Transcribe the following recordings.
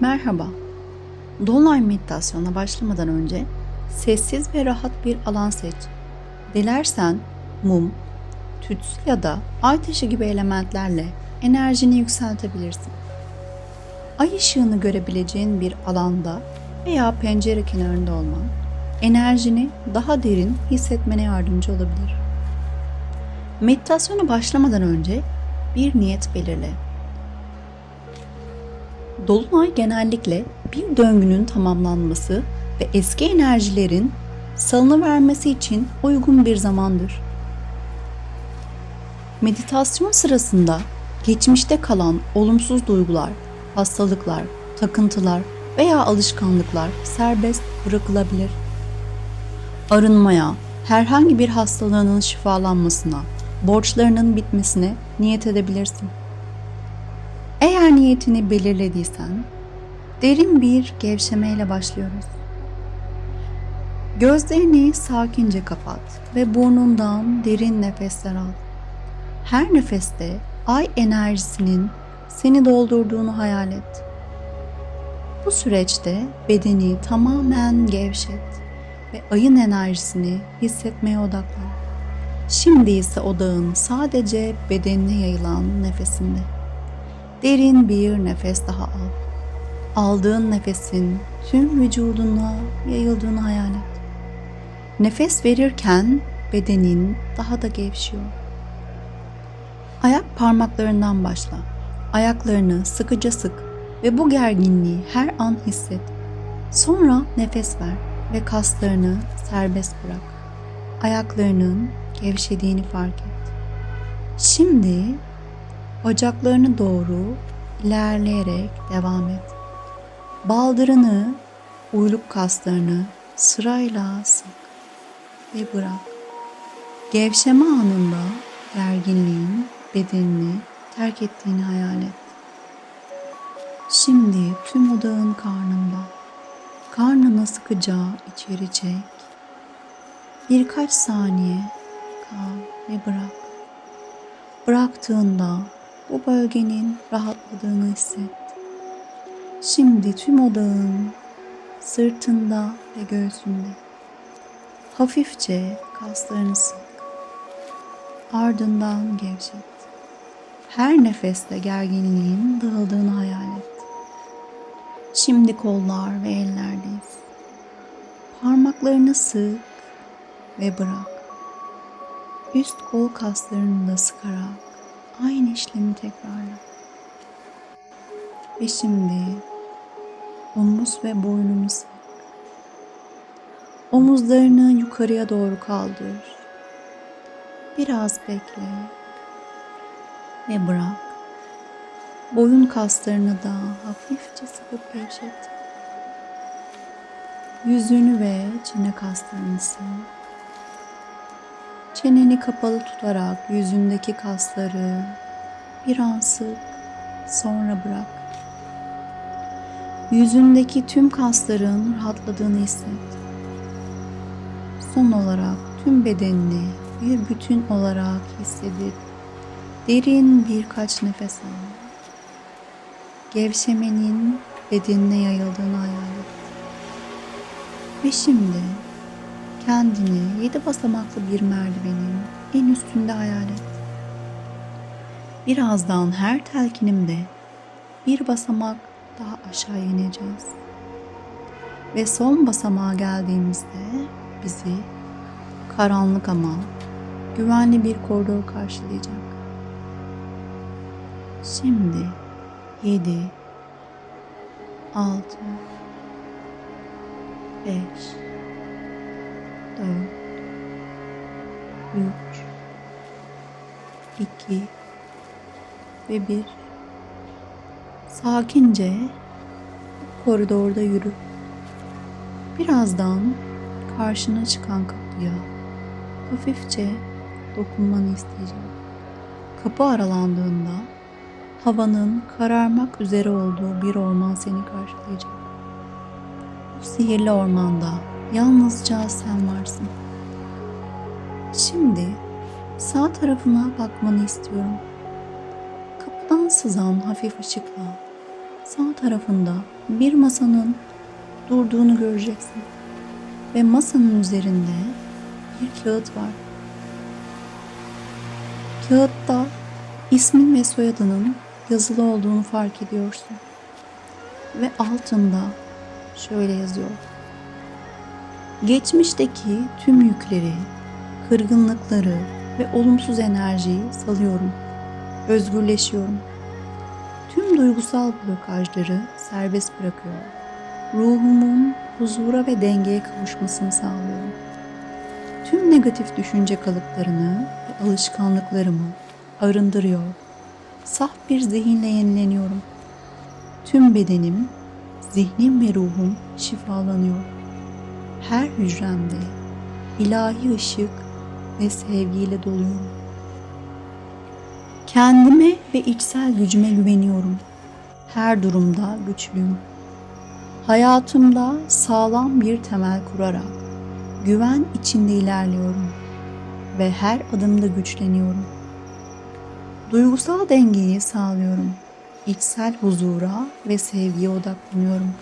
Merhaba. Dolunay meditasyona başlamadan önce sessiz ve rahat bir alan seç. Dilersen mum, tütsü ya da ay taşı gibi elementlerle enerjini yükseltebilirsin. Ay ışığını görebileceğin bir alanda veya pencere kenarında olman enerjini daha derin hissetmene yardımcı olabilir. Meditasyona başlamadan önce bir niyet belirle. Dolunay genellikle bir döngünün tamamlanması ve eski enerjilerin salını vermesi için uygun bir zamandır. Meditasyon sırasında geçmişte kalan olumsuz duygular, hastalıklar, takıntılar veya alışkanlıklar serbest bırakılabilir. Arınmaya, herhangi bir hastalığının şifalanmasına, borçlarının bitmesine niyet edebilirsin. Eğer niyetini belirlediysen, derin bir gevşemeyle başlıyoruz. Gözlerini sakince kapat ve burnundan derin nefesler al. Her nefeste ay enerjisinin seni doldurduğunu hayal et. Bu süreçte bedeni tamamen gevşet ve ayın enerjisini hissetmeye odaklan. Şimdi ise odağın sadece bedenine yayılan nefesinde. Derin bir nefes daha al. Aldığın nefesin tüm vücuduna yayıldığını hayal et. Nefes verirken bedenin daha da gevşiyor. Ayak parmaklarından başla. Ayaklarını sıkıca sık ve bu gerginliği her an hisset. Sonra nefes ver ve kaslarını serbest bırak. Ayaklarının gevşediğini fark et. Şimdi bacaklarını doğru ilerleyerek devam et. Baldırını, uyluk kaslarını sırayla sık ve bırak. Gevşeme anında gerginliğin bedenini terk ettiğini hayal et. Şimdi tüm odağın karnında. Karnını sıkıca içeri çek. Birkaç saniye kal ve bırak. Bıraktığında bu bölgenin rahatladığını hisset. Şimdi tüm odağın sırtında ve göğsünde. Hafifçe kaslarını sık. Ardından gevşet. Her nefeste gerginliğin dağıldığını hayal et. Şimdi kollar ve ellerdeyiz. Parmaklarını sık ve bırak. Üst kol kaslarını da sıkarak aynı işlemi tekrarla. Ve şimdi omuz ve boynunu sık. Omuzlarını yukarıya doğru kaldır. Biraz bekle ve bırak. Boyun kaslarını da hafifçe sıkıp gevşet. Yüzünü ve çene kaslarını sık. Çeneni kapalı tutarak yüzündeki kasları bir an sık, sonra bırak. Yüzündeki tüm kasların rahatladığını hisset. Son olarak tüm bedenini bir bütün olarak hissedip derin birkaç nefes al. Gevşemenin bedenine yayıldığını hayal et. Ve şimdi kendini yedi basamaklı bir merdivenin en üstünde hayal et. Birazdan her telkinimde bir basamak daha aşağı ineceğiz. Ve son basamağa geldiğimizde bizi karanlık ama güvenli bir koridor karşılayacak. Şimdi 7 6 5 4 3 2 ve 1 Sakince koridorda yürü. Birazdan karşına çıkan kapıya hafifçe dokunmanı isteyeceğim. Kapı aralandığında havanın kararmak üzere olduğu bir orman seni karşılayacak. Bu sihirli ormanda yalnızca sen varsın. Şimdi sağ tarafına bakmanı istiyorum. Kapıdan sızan hafif ışıkla sağ tarafında bir masanın durduğunu göreceksin. Ve masanın üzerinde bir kağıt var. Kağıtta ismin ve soyadının yazılı olduğunu fark ediyorsun. Ve altında şöyle yazıyor. Geçmişteki tüm yükleri, kırgınlıkları ve olumsuz enerjiyi salıyorum. Özgürleşiyorum. Tüm duygusal blokajları serbest bırakıyorum. Ruhumun huzura ve dengeye kavuşmasını sağlıyorum. Tüm negatif düşünce kalıplarını ve alışkanlıklarımı arındırıyor. Saf bir zihinle yenileniyorum. Tüm bedenim, zihnim ve ruhum şifalanıyor. Her hücremde ilahi ışık ve sevgiyle doluyorum. Kendime ve içsel gücüme güveniyorum. Her durumda güçlüyüm. Hayatımda sağlam bir temel kurarak güven içinde ilerliyorum ve her adımda güçleniyorum. Duygusal dengeyi sağlıyorum. İçsel huzura ve sevgiye odaklanıyorum.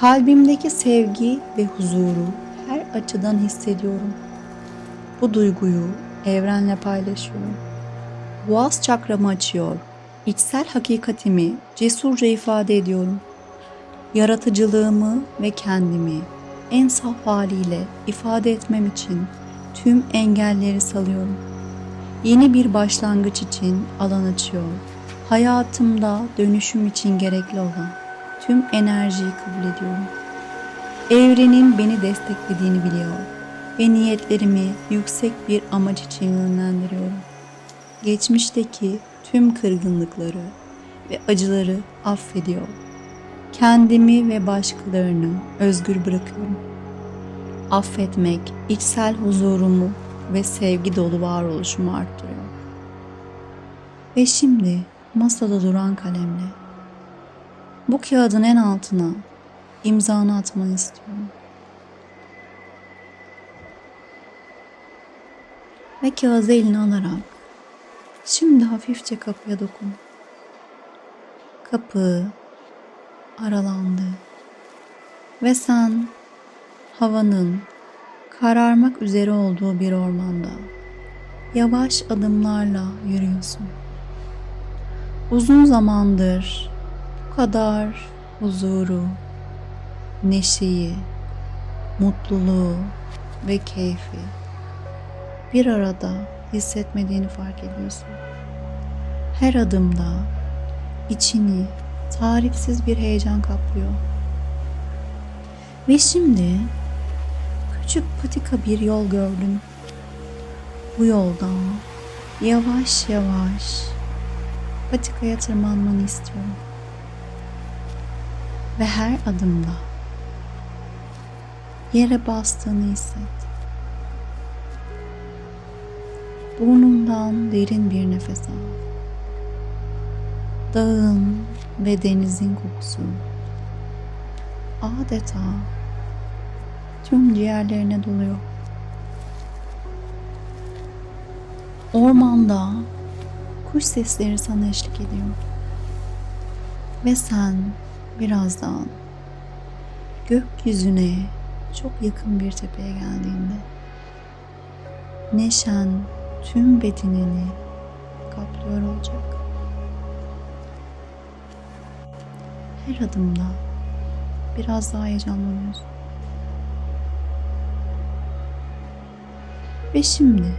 Kalbimdeki sevgi ve huzuru her açıdan hissediyorum. Bu duyguyu evrenle paylaşıyorum. Boğaz çakramı açıyor. İçsel hakikatimi cesurca ifade ediyorum. Yaratıcılığımı ve kendimi en saf haliyle ifade etmem için tüm engelleri salıyorum. Yeni bir başlangıç için alan açıyor. Hayatımda dönüşüm için gerekli olan tüm enerjiyi kabul ediyorum. Evrenin beni desteklediğini biliyor ve niyetlerimi yüksek bir amaç için yönlendiriyorum. Geçmişteki tüm kırgınlıkları ve acıları affediyor. Kendimi ve başkalarını özgür bırakıyorum. Affetmek içsel huzurumu ve sevgi dolu varoluşumu arttırıyor. Ve şimdi masada duran kalemle bu kağıdın en altına imzanı atmanı istiyorum. Ve kağıdı eline alarak şimdi hafifçe kapıya dokun. Kapı aralandı ve sen havanın kararmak üzere olduğu bir ormanda yavaş adımlarla yürüyorsun. Uzun zamandır kadar huzuru, neşeyi, mutluluğu ve keyfi bir arada hissetmediğini fark ediyorsun. Her adımda içini tarifsiz bir heyecan kaplıyor. Ve şimdi küçük patika bir yol gördün. Bu yoldan yavaş yavaş patikaya tırmanmanı istiyorum. Ve her adımda yere bastığını hisset. Burnundan derin bir nefes al. Dağın ve denizin kokusu adeta tüm ciğerlerine doluyor. Ormanda kuş sesleri sana eşlik ediyor. Ve sen birazdan gökyüzüne çok yakın bir tepeye geldiğinde neşen tüm bedenini kaplıyor olacak. Her adımda biraz daha heyecanlanıyorsun. Ve şimdi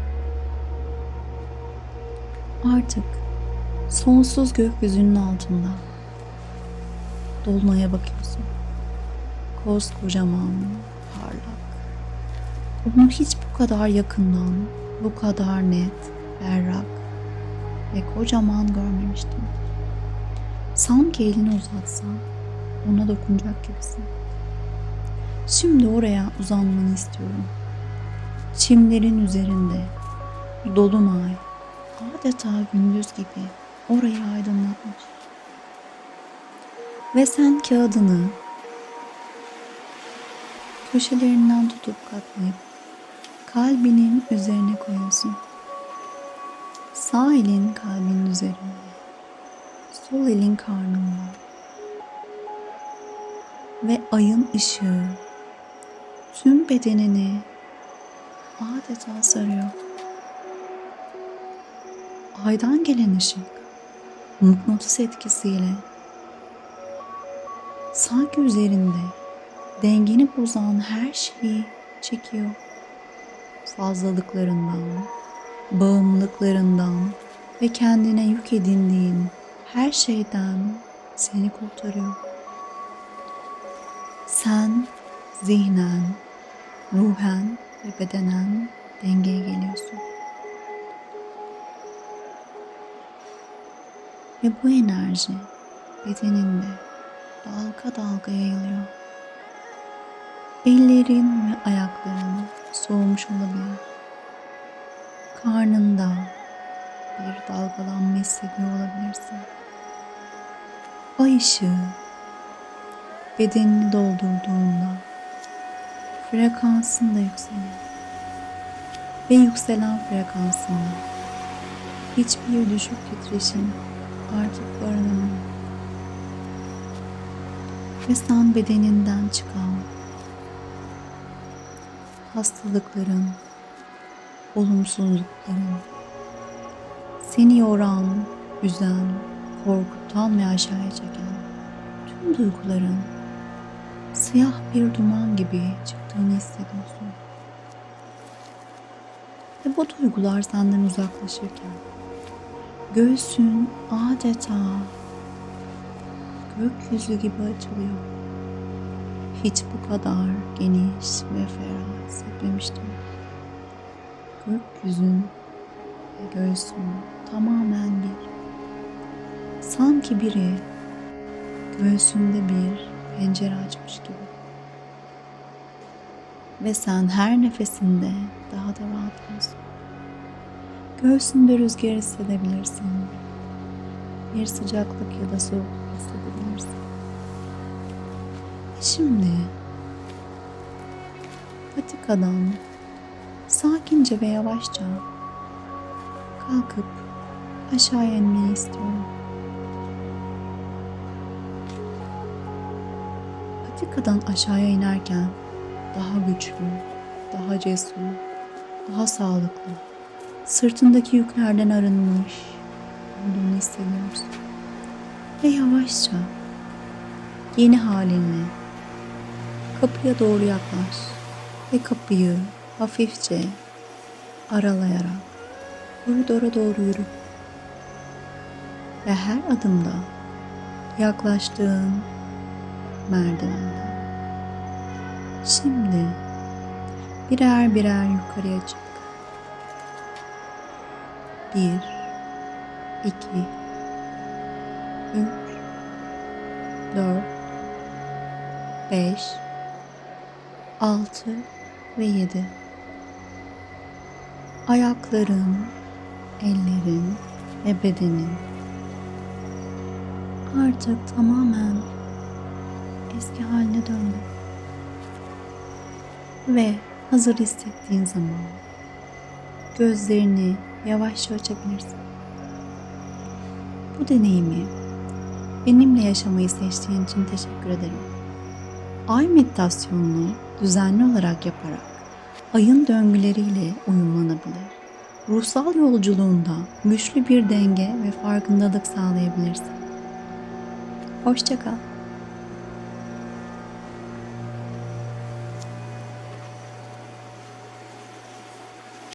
artık sonsuz gökyüzünün altında dolunaya bakıyorsun. Koskocaman, parlak. Onu hiç bu kadar yakından, bu kadar net, berrak ve kocaman görmemiştim. Sanki elini uzatsan ona dokunacak gibisin. Şimdi oraya uzanmanı istiyorum. Çimlerin üzerinde dolunay adeta gündüz gibi orayı aydınlatmış. Ve sen kağıdını köşelerinden tutup katlayıp kalbinin üzerine koyuyorsun. Sağ elin kalbinin üzerinde, sol elin karnında, ve ayın ışığı tüm bedenini adeta sarıyor. Aydan gelen ışık mıknatıs etkisiyle sanki üzerinde dengeni bozan her şeyi çekiyor. Fazlalıklarından, bağımlılıklarından ve kendine yük edindiğin her şeyden seni kurtarıyor. Sen zihnen, ruhen ve bedenen dengeye geliyorsun. Ve bu enerji bedeninde dalga dalga yayılıyor. Ellerin ve ayakların soğumuş olabilir. Karnında bir dalgalanma hissediyor olabilirsin. Ay ışığı bedenini doldurduğunda frekansın da yükseliyor. Ve yükselen frekansında hiçbir düşük titreşim artık barınamıyor. Sen bedeninden çıkan hastalıkların, olumsuzlukların, seni yoran, üzen, korkutan ve aşağıya çeken tüm duyguların siyah bir duman gibi çıktığını hissediyorsun. Ve bu duygular senden uzaklaşırken göğsün adeta gökyüzü gibi açılıyor. Hiç bu kadar geniş ve ferah hissetmemiştim. Gökyüzün ve göğsün tamamen bir. Sanki biri göğsünde bir pencere açmış gibi. Ve sen her nefesinde daha da rahatlıyorsun. Göğsünde rüzgar hissedebilirsin. Bir sıcaklık ya da soğukluk hissedebilirsin. Şimdi patikadan sakince ve yavaşça kalkıp aşağıya inmeyi istiyorum. Patikadan aşağıya inerken daha güçlü, daha cesur, daha sağlıklı, sırtındaki yüklerden arınmış olduğunu hissediyorsun. Ve yavaşça yeni halinle kapıya doğru yaklaş ve kapıyı hafifçe aralayarak koridora doğru yürü. Ve her adımda yaklaştığın merdivenden. Şimdi birer birer yukarıya çık. Bir, iki, üç, dört, beş, altı ve yedi. Ayakların, ellerin ve bedenin artık tamamen eski haline döndü. Ve hazır hissettiğin zaman gözlerini yavaşça açabilirsin. Bu deneyimi benimle yaşamayı seçtiğin için teşekkür ederim. Ay meditasyonunu düzenli olarak yaparak ayın döngüleriyle uyumlanabilir. Ruhsal yolculuğunda güçlü bir denge ve farkındalık sağlayabilirsin. Hoşçakal.